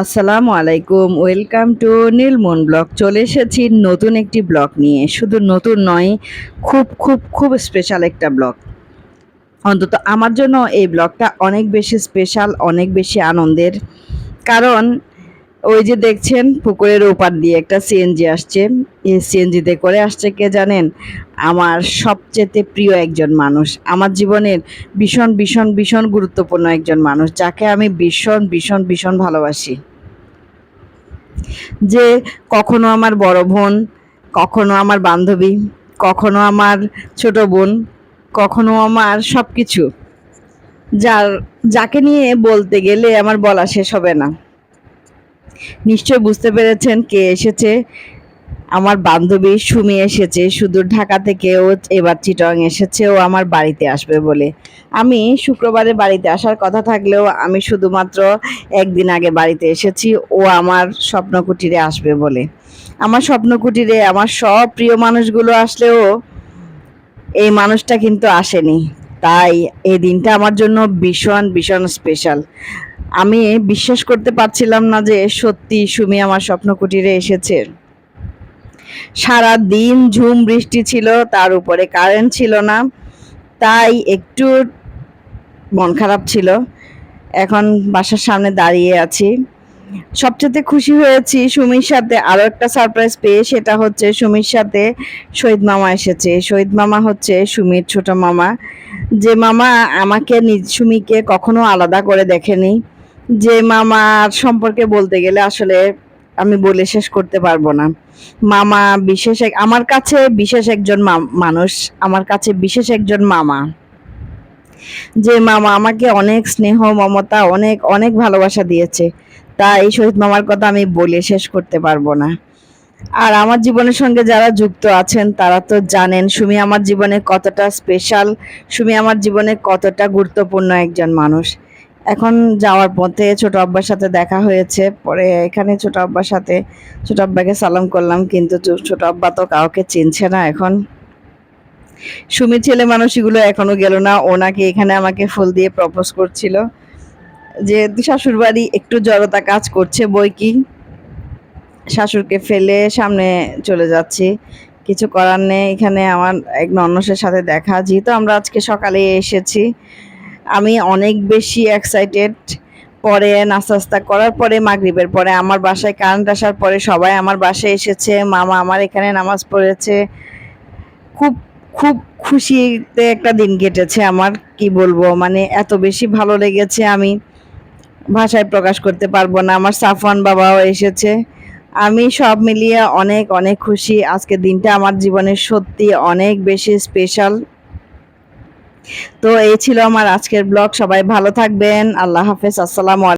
আসসালামু আলাইকুম, welcome to Nilmon blog. চলে এসেছি নতুন একটি ব্লগ নিয়ে। শুধু নতুন নয়, খুব খুব খুব স্পেশাল একটা ব্লগ। অন্তত আমার জন্য এই ব্লগটা অনেক বেশি স্পেশাল অনেক বেশি আনন্দের। কারণ ওই যে দেখছেন, পুকুরের ওপার দিয়ে একটা সিএনজি আসছে। সিএনজিতে করে আসছে কে জানেন? আমার সবচেয়ে প্রিয় একজন মানুষ। আমার জীবনের ভীষণ ভীষণ ভীষণ গুরুত্বপূর্ণ একজন মানুষ, যাকে আমি ভীষণ ভীষণ ভীষণ ভালোবাসি। যে কখনো আমার বড় বোন, কখনো আমার বান্ধবী, কখনো আমার ছোট বোন, কখনো আমার সব কিছু যার, যাকে নিয়ে বলতে গেলে আমার বলা শেষ হবে না। নিশ্চয় বুঝতে পেরেছেন কে এসেছে। আমার বান্ধবী সুমি এসেছে, সুদূর ঢাকা থেকে ও এবার চিটং এসেছে, ও আমার বাড়িতে আসবে বলে। আমি শুক্রবারে বাড়িতে আসার কথা থাকলেও আমি শুধুমাত্র একদিন আগে বাড়িতে এসেছি, ও আমার স্বপ্ন কুটিরে আসবে বলে। আমার স্বপ্ন কুটিরে আমার সব প্রিয় মানুষগুলো আসলেও এই মানুষটা কিন্তু আসেনি। তাই এই দিনটা আমার জন্য ভীষণ ভীষণ স্পেশাল আমি বিশ্বাস করতে পারছিলাম না যে সত্যি সুমি আমার স্বপ্ন কুটিরে এসেছে। সারা দিন ঝুম বৃষ্টি ছিল, তার উপরে কারেন্ট ছিল না। তাই একটু মন খারাপ ছিল। এখন বাসার সামনে দাঁড়িয়ে আছি। সবচেয়ে খুশি হয়েছি সুমির সাথে। আরও একটা সারপ্রাইজ পেয়ে, সেটা হচ্ছে সুমির সাথে শহীদ মামা এসেছে। শহীদ মামা হচ্ছে সুমির ছোট মামা। যে মামা আমাকে নিজ সুমিকে কখনো আলাদা করে দেখেনি। যে মামার সম্পর্কে বলতে গেলে আসলে আমি বলে শেষ করতে পারব না। মামা বিশেষ এক আমার কাছে বিশেষ একজন মানুষ, আমার কাছে বিশেষ একজন মামা। যে মামা আমাকে অনেক স্নেহ, মমতা, অনেক অনেক ভালোবাসা দিয়েছে। তা এই শহীদ মামার কথা আমি বলে শেষ করতে পারব না। আর আমার জীবনের সঙ্গে যারা যুক্ত আছেন, তারা তো জানেন সুমি আমার জীবনে কতটা স্পেশাল সুমি আমার জীবনে কতটা গুরুত্বপূর্ণ একজন মানুষ। এখন যাওয়ার পথে ছোট আব্বার সাথে দেখা হয়েছে। পরে এখানে ছোট আব্বার সাথে, ছোট আব্বাকে সালাম করলাম, কিন্তু ছোট আব্বা তো কাউকে চিনছে না এখন। সুমি ছেলে মানুষগুলো এখনও গেল না ওনাকে এখানে আমাকে ফুল দিয়ে প্রপোজ করছিল। যে শাশুড় বাড়ি একটু জড়তা কাজ করছে, বই কি? শাশুড়কে ফেলে সামনে চলে যাচ্ছি। কিছু করার নেই, এখানে আমার এক নন্নসের সাথে দেখা। যেহেতু আমরা আজকে সকালে এসেছি আমি অনেক বেশি এক্সাইটেড পরে নাস্তা করার পরে মাগরিবের পরে। আমার বাসায় কারেন্ট আসার পরে সবাই আমার বাসায় এসেছে, মামা আমার এখানে নামাজ পড়েছে। খুব খুব খুশিতে একটা দিন কেটেছে আমার, কি বলব? মানে এত বেশি ভালো লেগেছে আমি ভাষায় প্রকাশ করতে পারব না। আমার সাফওয়ান বাবাও এসেছে। আমি সব মিলিয়ে অনেক অনেক খুশি। আজকের দিনটা আমার জীবনে সত্যি অনেক বেশি স্পেশাল তো এই ছিল আমার আজকের ব্লগ সবাই ভালো থাকবেন আল্লাহ হাফেজ আসসালামু